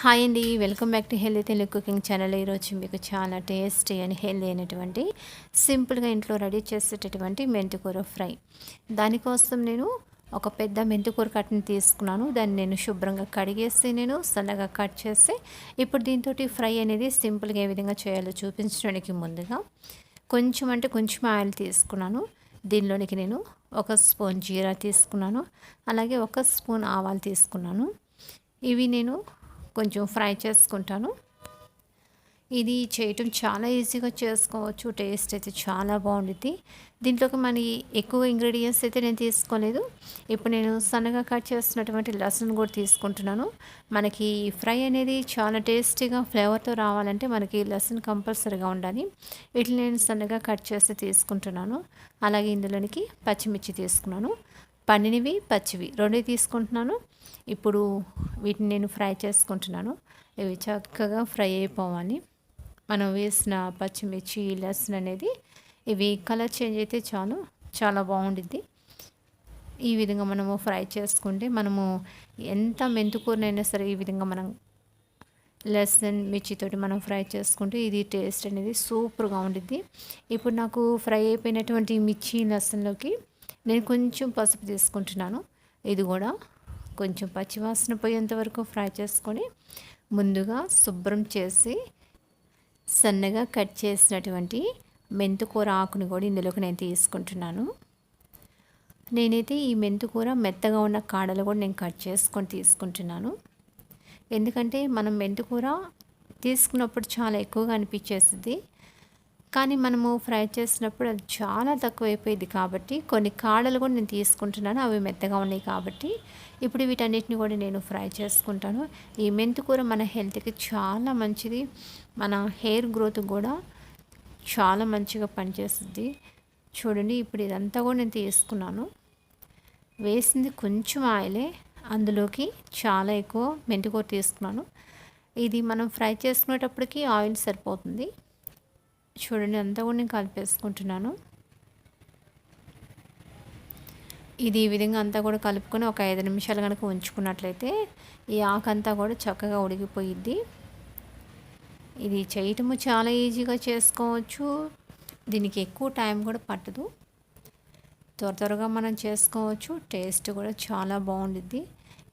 Hi అండి welcome back to healthy Telugu cooking channel. ఈరోజు మీకు చాలా టేస్టీ అని హెల్దీ అయినటువంటి సింపుల్గా ఇంట్లో రెడీ చేసేటటువంటి మెంతికూర ఫ్రై. దానికోసం నేను ఒక పెద్ద మెంతికూర కట్ని తీసుకున్నాను. దాన్ని నేను శుభ్రంగా కడిగేసి నేను సన్నగా కట్ చేసి ఇప్పుడు దీంతో ఫ్రై అనేది సింపుల్గా ఏ విధంగా చేయాలో చూపించడానికి ముందుగా కొంచెం అంటే కొంచెం ఆయిల్ తీసుకున్నాను. దీనిలోనికి నేను ఒక స్పూన్ జీరా తీసుకున్నాను. అలాగే ఒక స్పూన్ ఆవాలు తీసుకున్నాను. ఇవి నేను కొంచెం ఫ్రై చేసుకుంటాను. ఇది చేయటం చాలా ఈజీగా చేసుకోవచ్చు. టేస్ట్ అయితే చాలా బాగుంటుంది దీంట్లోకి మన ఎక్కువ ఇంగ్రీడియంట్స్ అయితే నేను తీసుకోలేదు. ఇప్పుడు నేను సన్నగా కట్ చేస్తున్నటువంటి లసన్ కూడా తీసుకుంటున్నాను. మనకి ఫ్రై అనేది చాలా టేస్టీగా ఫ్లేవర్తో రావాలంటే మనకి లసన్ కంపల్సరీగా ఉండాలి. వీటిని నేను సన్నగా కట్ చేసి తీసుకుంటున్నాను. అలాగే ఇందులోనికి పచ్చిమిర్చి తీసుకున్నాను. పండినవి పచ్చివి. రెండు తీసుకుంటున్నాను. ఇప్పుడు వీటిని నేను ఫ్రై చేసుకుంటున్నాను. ఇవి చక్కగా ఫ్రై అయిపోవాలి. మనం వేసిన పచ్చిమిర్చి లసన్ అనేది ఇవి కలర్ చేంజ్ అయితే చాలు. చాలా బాగుండిద్ది. ఈ విధంగా మనము ఫ్రై చేసుకుంటే మనము ఎంత మెంతుకూరనైనా సరే ఈ విధంగా మనం లెసన్ మిర్చితోటి మనం ఫ్రై చేసుకుంటే ఇది టేస్ట్ అనేది సూపర్గా ఉండిద్ది. ఇప్పుడు నాకు ఫ్రై అయిపోయినటువంటి మిర్చి లెసన్లోకి నేను కొంచెం పసుపు తీసుకుంటున్నాను. ఇది కూడా కొంచెం పచ్చివాసన పోయేంత వరకు ఫ్రై చేసుకొని ముందుగా శుభ్రం చేసి సన్నగా కట్ చేసినటువంటి మెంతుకూర ఆకుని కూడా ఇందులోకి నేను తీసుకుంటున్నాను. నేనైతే ఈ మెంతుకూర మెత్తగా ఉన్న కాడలు కూడా నేను కట్ చేసుకొని తీసుకుంటున్నాను. ఎందుకంటే మనం మెంతుకూర తీసుకున్నప్పుడు చాలా ఎక్కువగా అనిపించేస్తుంది కానీ మనము ఫ్రై చేసినప్పుడు అది చాలా తక్కువ అయిపోయింది కాబట్టి కొన్ని కాడలు కూడా నేను తీసుకుంటున్నాను అవి మెత్తగా ఉన్నాయి కాబట్టి. ఇప్పుడు వీటన్నిటిని కూడా నేను ఫ్రై చేసుకుంటాను. ఈ మెంతికూర మన హెల్త్కి చాలా మంచిది. మన హెయిర్ గ్రోత్ కూడా చాలా మంచిగా పనిచేస్తుంది. చూడండి ఇప్పుడు ఇదంతా కూడా నేను తీసుకున్నాను. వేసింది కొంచెం ఆయిలే అందులోకి చాలా ఎక్కువ మెంతికూర తీసుకున్నాను. ఇది మనం ఫ్రై చేసుకునేటప్పటికి ఆయిల్ సరిపోతుంది. చూడండి అంతా కూడా నేను కలిపేసుకుంటున్నాను. ఇది ఈ విధంగా అంతా కూడా కలుపుకొని ఒక ఐదు నిమిషాలు కనుక ఉంచుకున్నట్లయితే ఈ ఆకంతా కూడా చక్కగా ఉడికిపోయిద్ది. ఇది చేయటము చాలా ఈజీగా చేసుకోవచ్చు. దీనికి ఎక్కువ టైం కూడా పట్టదు. త్వర త్వరగా మనం చేసుకోవచ్చు. టేస్ట్ కూడా చాలా బాగుండిద్ది.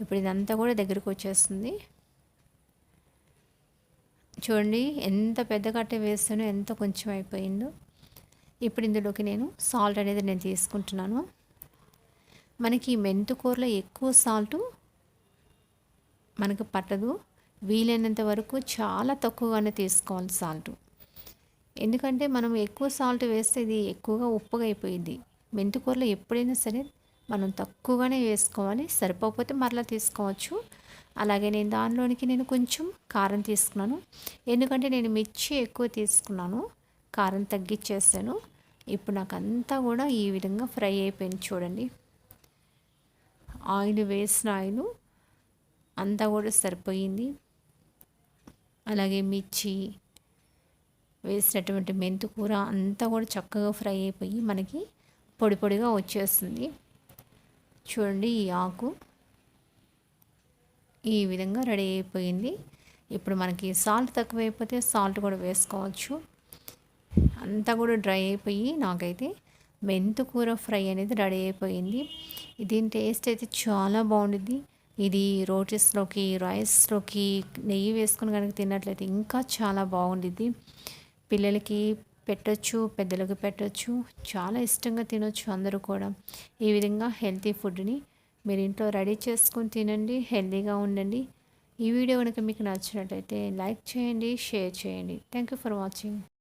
ఇప్పుడు ఇదంతా కూడా దగ్గరికి వచ్చేస్తుంది. చూడండి ఎంత పెద్ద కట్ట వేస్తానో ఎంత కొంచెం అయిపోయిందో. ఇప్పుడు ఇందులోకి నేను సాల్ట్ అనేది నేను తీసుకుంటున్నాను. మనకి మెంతుకూరలో ఎక్కువ సాల్ట్ మనకు పట్టదు. వీలైనంత వరకు చాలా తక్కువగానే తీసుకోవాలి సాల్ట్ ఎందుకంటే మనం ఎక్కువ సాల్ట్ వేస్తే ఇది ఎక్కువగా ఉప్పుగా అయిపోయింది మెంతుకూరలో ఎప్పుడైనా సరే మనం తక్కువగానే వేసుకోవాలి. సరిపోకపోతే మరలా తీసుకోవచ్చు. అలాగే నేను దానిలోనికి నేను కొంచెం కారం తీసుకున్నాను. ఎందుకంటే నేను మిర్చి ఎక్కువ తీసుకున్నాను. కారం తగ్గించేసాను ఇప్పుడు నాకు అంతా కూడా ఈ విధంగా ఫ్రై అయిపోయింది చూడండి. ఆయిల్ వేసిన ఆయిల్ అంతా కూడా సరిపోయింది. అలాగే మిర్చి వేసినటువంటి మెంతుకూర అంతా కూడా చక్కగా ఫ్రై అయిపోయి మనకి పొడి పొడిగా వచ్చేస్తుంది. చూడండి ఈ ఆకు. ఈ విధంగా రెడీ అయిపోయింది. ఇప్పుడు మనకి సాల్ట్ తక్కువైపోతే సాల్ట్ కూడా వేసుకోవచ్చు. అంతా కూడా డ్రై అయిపోయి నాకైతే మెంతుకూర ఫ్రై అనేది రెడీ అయిపోయింది. దీని టేస్ట్ అయితే చాలా బాగుంటుంది ఇది రోటీస్లోకి రైస్లోకి నెయ్యి వేసుకొని కనుక తిన్నట్లయితే ఇంకా చాలా బాగుండిద్ది. పిల్లలకి పెట్టచ్చు పెద్దలకు పెట్టచ్చు. చాలా ఇష్టంగా తినొచ్చు అందరూ కూడా. ఈ విధంగా హెల్తీ ఫుడ్ని మీరు ఇంట్లో రెడీ చేసుకొని తినండి హెల్తీగా ఉండండి. ఈ వీడియో కనుక మీకు నచ్చినట్లయితే లైక్ చేయండి షేర్ చేయండి. Thank you for watching.